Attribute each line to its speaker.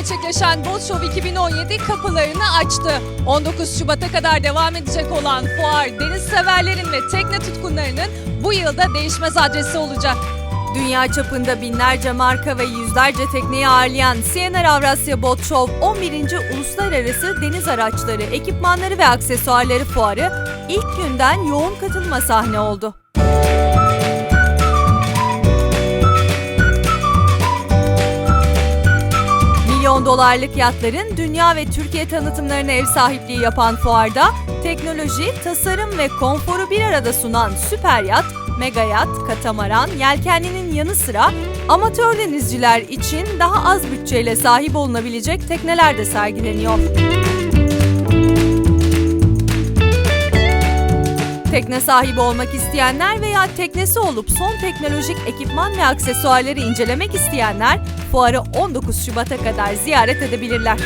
Speaker 1: gerçekleşen Boat Show 2017 kapılarını açtı. 19 Şubat'a kadar devam edecek olan fuar deniz severlerin ve tekne tutkunlarının bu yılda değişmez adresi olacak. Dünya çapında binlerce marka ve yüzlerce tekneyi ağırlayan CNR Avrasya Boat Show 11. Uluslararası Deniz Araçları, Ekipmanları ve Aksesuarları Fuarı ilk günden yoğun katılma sahne oldu. Dolarlık yatların dünya ve Türkiye tanıtımlarına ev sahipliği yapan fuarda teknoloji, tasarım ve konforu bir arada sunan süper yat, mega yat, katamaran, yelkenlinin yanı sıra amatör denizciler için daha az bütçeyle sahip olunabilecek tekneler de sergileniyor. Tekne sahibi olmak isteyenler veya teknesi olup son teknolojik ekipman ve aksesuarları incelemek isteyenler fuarı 19 Şubat'a kadar ziyaret edebilirler.